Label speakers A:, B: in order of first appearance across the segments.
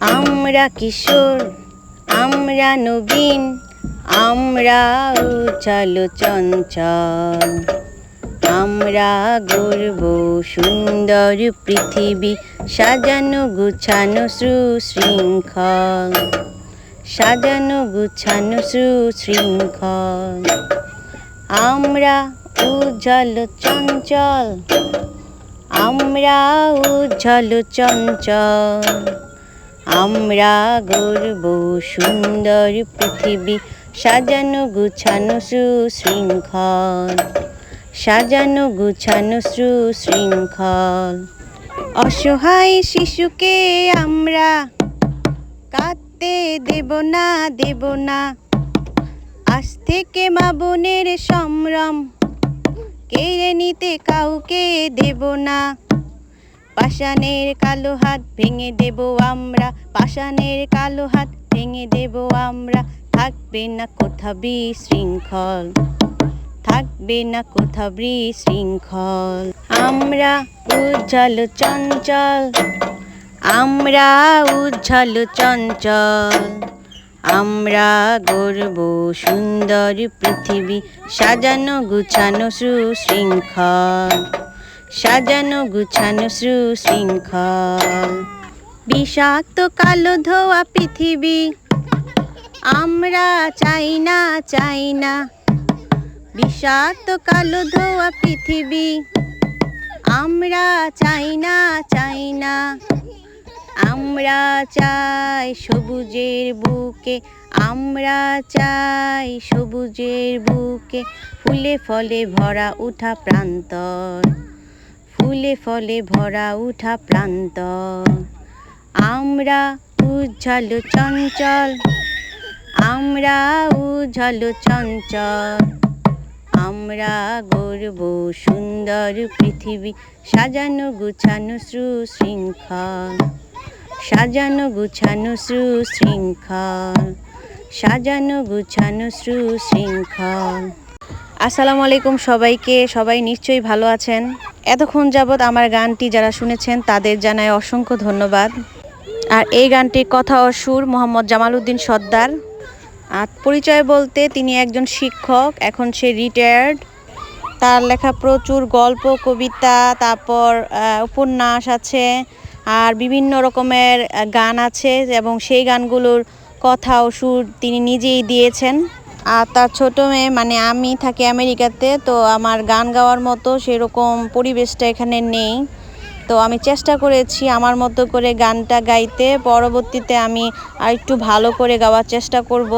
A: আমরা কিশোর, আমরা নবীন, আমরা উচাল চঞ্চল। আমরা গর্ব সুন্দর পৃথিবী, সাজানো গুছানো সুশৃঙ্খল। সাজানো গুছানো সুশৃঙ্খল। আমরা উজ্জ্বল চঞ্চল, আমরা উজ্জ্বল চঞ্চল। আমরা গর্ব সুন্দর পৃথিবী, সাজানো গুছানো সুশৃঙ্খল, সাজানো গুছানো সুশৃঙ্খল। অসহায় শিশুকে আমরা কাঁদতে দেব না দেব না। আজ থেকে মা বোনের সম্ভ্রম কেড়ে নিতে কাউকে দেব না। পাষাণের কালো হাত ভেঙে দেব আমরা, পাষাণের কালো হাত ভেঙে দেব আমরা। থাকবে না কোথা বিশৃঙ্খল, থাকবে না কোথা বিশৃঙ্খল। আমরা উজ্জ্বল চঞ্চল, আমরা উজ্জ্বল চঞ্চল। আমরা গর্ব সুন্দর পৃথিবী, সাজানো, গুছানো, সুশৃঙ্খল। সাজানো গুছানো সুশৃঙ্খল। বিষাক্ত কালো ধোয়া পৃথিবী, আমরা চাই না চাই না। বিষাক্ত কালো ধোয়া পৃথিবী, আমরা চাই না চাই না। আমরা চাই সবুজের বুকে, আমরা চাই সবুজের বুকে, ফুলে ফলে ভরা উঠা প্রান্তর। ফুলে ফলে ভরা উঠা প্রান্ত। আমরা উজ্জ্বল চঞ্চল, আমরা উজ্জ্বল চঞ্চল। আমরা গর্ব সুন্দর পৃথিবী, সাজানো গুছানো সুশৃঙ্খল। সাজানো গুছানো সুশৃঙ্খল, সাজানো গুছানো সুশৃঙ্খল। আসসালামু আলাইকুম সবাইকে, সবাই নিশ্চয়ই ভালো আছেন? এতক্ষণ যাবৎ আমার গানটি যারা শুনেছেন তাদের জানায় অসংখ্য ধন্যবাদ। আর এই গানটির কথা ও সুর মোহাম্মদ জামালউদ্দিন সর্দার। আর পরিচয় বলতে তিনি একজন শিক্ষক, এখন সে রিটায়ার্ড তার লেখা প্রচুর গল্প, কবিতা, তারপর উপন্যাস আছে, আর বিভিন্ন রকমের গান আছে এবং সেই গানগুলোর কথা ও সুর তিনি নিজেই দিয়েছেন। আর তার ছোট মেয়ে মানে আমি থাকি আমেরিকাতে, তো আমার গান গাওয়ার মতো সেরকম পরিবেশটা এখানে নেই। তো আমি চেষ্টা করেছি আমার মতো করে গানটা গাইতে, পরবর্তীতে আমি আর একটু ভালো করে গাওয়ার চেষ্টা করব।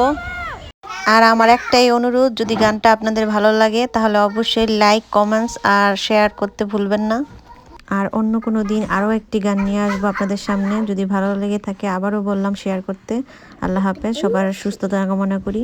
A: আর আমার একটাই অনুরোধ, যদি গানটা আপনাদের ভালো লাগে, তাহলে অবশ্যই লাইক কমেন্টস আর শেয়ার করতে ভুলবেন না। আর অন্য কোনো দিন আরও একটি গান নিয়ে আসব আপনাদের সামনে। যদি ভালো লেগে থাকে আবারও বললাম শেয়ার করতে। আল্লাহ হাফেজ, সবার সুস্থতা কামনা করি।